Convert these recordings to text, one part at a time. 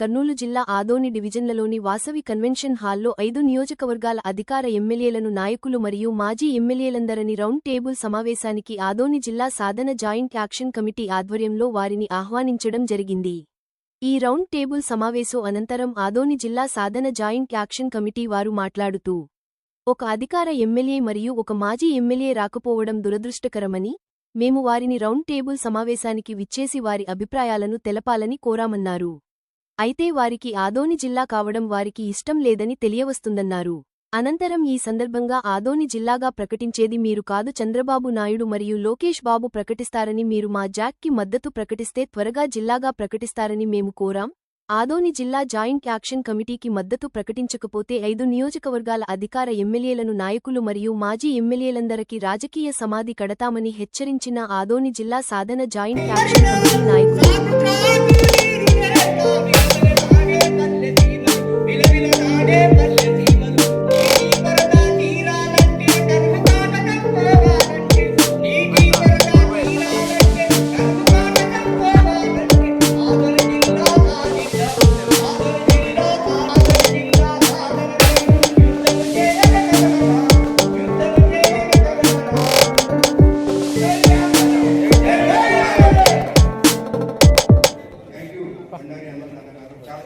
కర్నూలు జిల్లా ఆదోని డివిజన్లలోని వాసవి కన్వెన్షన్ హాల్లో ఐదు నియోజకవర్గాల అధికార ఎమ్మెల్యేలను నాయకులు మరియు మాజీ ఎమ్మెల్యేలందరని రౌండ్ టేబుల్ సమావేశానికి ఆదోని జిల్లా సాధన జాయింట్ యాక్షన్ కమిటీ ఆధ్వర్యంలో వారిని ఆహ్వానించడం జరిగింది. ఈ రౌండ్ టేబుల్ సమావేశం అనంతరం ఆదోని జిల్లా సాధన జాయింట్ యాక్షన్ కమిటీ వారు మాట్లాడుతూ ఒక అధికార ఎమ్మెల్యే మరియు ఒక మాజీ ఎమ్మెల్యే రాకపోవడం దురదృష్టకరమని మేము వారిని రౌండ్ టేబుల్ సమావేశానికి విచ్చేసి వారి అభిప్రాయాలను తెలపాలని కోరామన్నారు. అయితే వారికి ఆదోని జిల్లా కావడం వారికి ఇష్టం లేదని తెలియవస్తుందన్నారు. అనంతరం ఈ సందర్భంగా ఆదోని జిల్లాగా ప్రకటించేది మీరు కాదు చంద్రబాబు నాయుడు మరియు లోకేష్ బాబు ప్రకటిస్తారని మీరు మా జాక్కి మద్దతు ప్రకటిస్తే త్వరగా జిల్లాగా ప్రకటిస్తారని మేము కోరాం. ఆదోని జిల్లా జాయింట్ యాక్షన్ కమిటీకి మద్దతు ప్రకటించకపోతే ఐదు నియోజకవర్గాల అధికార ఎమ్మెల్యేలను నాయకులు మరియు మాజీ ఎమ్మెల్యేలందరికీ రాజకీయ సమాధి కడతామని హెచ్చరించిన ఆదోని జిల్లా సాధన జాయింట్ యాక్షన్ కమిటీ నాయకులు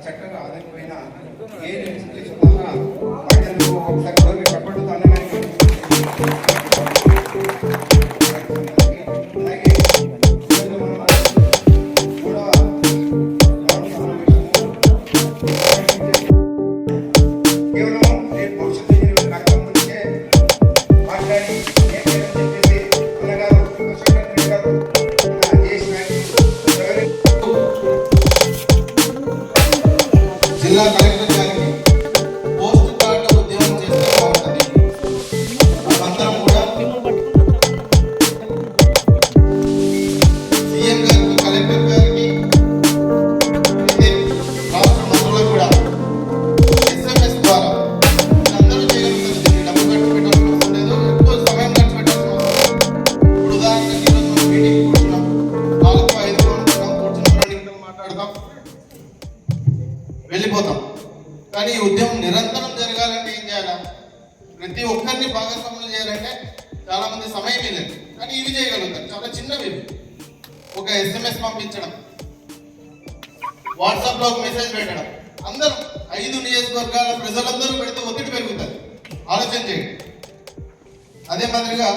చక్కగా ఆదరిపోయిన ఏ లెజిస్లేషన్ వల్ల వాటిని ఒకసారి గౌరవ చెప్పండి అన్నగారికి అలాగే ఈరోజు మనం మూడవ రౌండ్ సమావేశము కేవలం రేపు భవిష్యత్తు జరిగే రక్తం నుంచే మాట్లాడి వెళ్ళిపోతాం. కానీ ఈ ఉద్యమం నిరంతరం జరగాలంటే ఏం చేయాలా? ప్రతి ఒక్కరిని భాగస్వాములు చేయాలంటే చాలా మంది సమయం లేదు కానీ ఇవి చేయగలుగుతారు. చాలా చిన్నవి ఒక ఎస్ఎంఎస్ పంపించడం. వాట్సాప్లో ఒక మెసేజ్ పెట్టడం. అందరూ ఐదు నియోజకవర్గాల ప్రజలందరూ పెడితే ఒత్తిడి పెరుగుతుంది. ఆలోచన చేయండి. అదే మాదిరిగా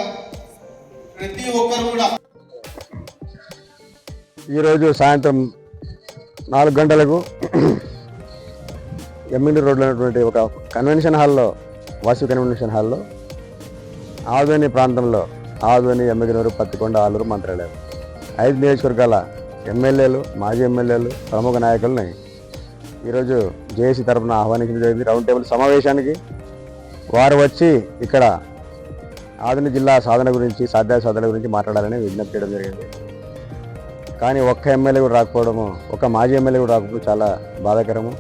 ప్రతి ఒక్కరు కూడా ఈరోజు సాయంత్రం నాలుగు గంటలకు ఎమ్మిడి రోడ్లో ఉన్నటువంటి ఒక కన్వెన్షన్ హాల్లో వాసు కన్వెన్షన్ హాల్లో ఆదోని ప్రాంతంలో ఆదోని ఎమ్మిగనూరు పత్తికొండ ఆలూరు మంత్రాలయం ఐదు నియోజకవర్గాల ఎమ్మెల్యేలు మాజీ ఎమ్మెల్యేలు ప్రముఖ నాయకులని ఈరోజు జేఏసీ తరఫున ఆహ్వానించడం జరిగింది. రౌండ్ టేబుల్ సమావేశానికి వారు వచ్చి ఇక్కడ ఆదోని జిల్లా సాధన గురించి సాధ్యా సాధన గురించి మాట్లాడాలని విజ్ఞప్తి చేయడం జరిగింది. కానీ ఒక్క ఎమ్మెల్యే కూడా రాకపోవడము ఒక మాజీ ఎమ్మెల్యే కూడా రాకపోవడం చాలా బాధాకరము.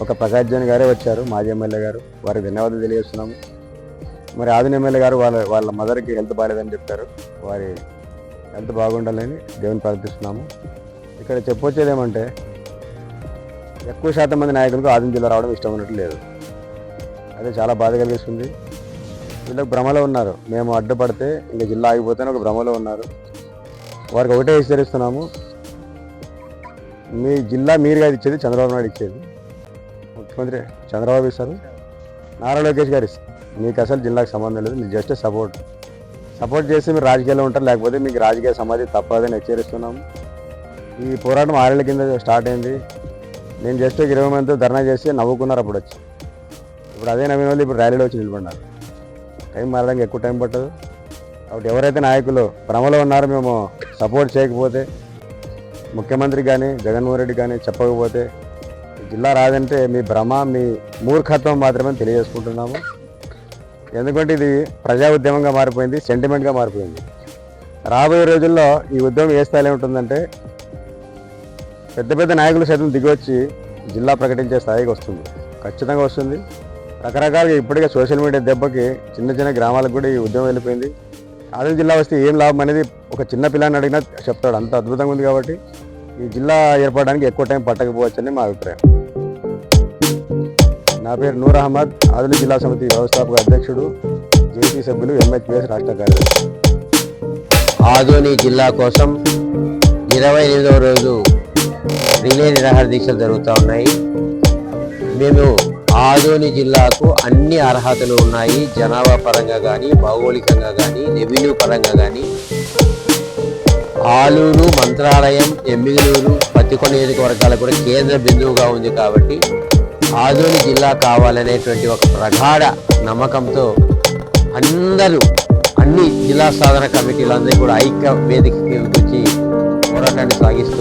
ఒక ప్రసాద్ జైన్ గారే వచ్చారు మాజీ ఎమ్మెల్యే గారు. వారికి ధన్యవాదాలు తెలియజేస్తున్నాము. మరి ఆదిన ఎమ్మెల్యే గారు వాళ్ళ వాళ్ళ మదర్కి హెల్త్ బాగాలేదని చెప్పారు. వారి హెల్త్ బాగుండాలని దేవుని ప్రార్థిస్తున్నాము. ఇక్కడ చెప్పొచ్చేది ఏమంటే ఎక్కువ శాతం మంది నాయకులకు ఆదిన జిల్లా రావడం ఇష్టం ఉన్నట్టు లేదు. అదే చాలా బాధ కలిగిస్తుంది. వీళ్ళకి భ్రమలో ఉన్నారు. మేము అడ్డుపడితే ఇంకా జిల్లా ఆగిపోతేనే ఒక భ్రమలో ఉన్నారు. వారికి ఒకటే హెచ్చరిస్తున్నాము. మీ జిల్లా మీరుగా ఇచ్చేది చంద్రబాబు నాయుడు ఇచ్చేది. ముఖ్యమంత్రి చంద్రబాబు ఇస్తారు. నారా లోకేష్ గారు ఇస్తారు. మీకు అసలు జిల్లాకు సంబంధం లేదు. మీరు జస్ట్ సపోర్ట్. సపోర్ట్ చేసి మీరు రాజకీయాల్లో ఉంటారు. లేకపోతే మీకు రాజకీయ సమాధి తప్పదని హెచ్చరిస్తున్నాము ఈ పోరాటం ఆరేళ్ళ కింద స్టార్ట్ అయింది. నేను జస్ట్ ఇరవై మందితో ధర్నా చేసి నవ్వుకున్నారు అప్పుడు వచ్చి. ఇప్పుడు అదే నవ్విన వాళ్ళు ఇప్పుడు ర్యాలీలో వచ్చి నిలబడినారు. టైం మారడానికి ఎక్కువ టైం పట్టదు. కాబట్టి ఎవరైతే నాయకులు భ్రమలో ఉన్నారో మేము సపోర్ట్ చేయకపోతే ముఖ్యమంత్రి కానీ జగన్మోహన్ రెడ్డి కానీ చెప్పకపోతే జిల్లా రాదంటే మీ భ్రమ మీ మూర్ఖత్వం మాత్రమే తెలియజేసుకుంటున్నాము. ఎందుకంటే ఇది ప్రజా ఉద్యమంగా మారిపోయింది సెంటిమెంట్గా మారిపోయింది. రాబోయే రోజుల్లో ఈ ఉద్యమం ఏ స్థాయిలో ఉంటుందంటే పెద్ద పెద్ద నాయకులు సైతం దిగొచ్చి జిల్లా ప్రకటించే స్థాయికి వస్తుంది. ఖచ్చితంగా వస్తుంది. రకరకాలుగా ఇప్పటికే సోషల్ మీడియా దెబ్బకి చిన్న చిన్న గ్రామాలకు కూడా ఈ ఉద్యమం వెళ్ళిపోయింది. ఆదిలాబాద్ జిల్లా వస్తే ఏం లాభం అనేది ఒక చిన్న పిల్లని అడిగినా చెప్తాడు. అంత అద్భుతంగా ఉంది కాబట్టి ఈ జిల్లా ఏర్పడడానికి ఎక్కువ టైం పట్టకపోవచ్చని మా అభిప్రాయం. నా పేరు నూర్ అహ్మద్. ఆదిలి జిల్లా సమితి వ్యవస్థాపక అధ్యక్షుడు జేసీ సభ్యులు ఎంహెచ్పిఎస్ రాష్ట్ర కార్యదర్శి. ఆదోని జిల్లా కోసం ఇరవై ఎనిమిదవ రోజు రిలే నిరాహార దీక్షలు జరుగుతూ ఉన్నాయి. మేము ఆదోని జిల్లాకు అన్ని అర్హతలు ఉన్నాయి. జనాభా పరంగా కానీ భౌగోళికంగా కానీ రెవెన్యూ పరంగా కానీ ఆలూరు మంత్రాలయం ఎమ్మిగలూరు పత్తికొండ నియోజకవర్గాలకు కూడా కేంద్ర బిందువుగా ఉంది కాబట్టి ఆలూరు జిల్లా కావాలనేటువంటి ఒక ప్రగాఢ నమ్మకంతో అందరూ అన్ని జిల్లా సాధన కమిటీలందరూ కూడా ఐక్య వేదిక వచ్చి పోరాటాన్ని సాగిస్తారు.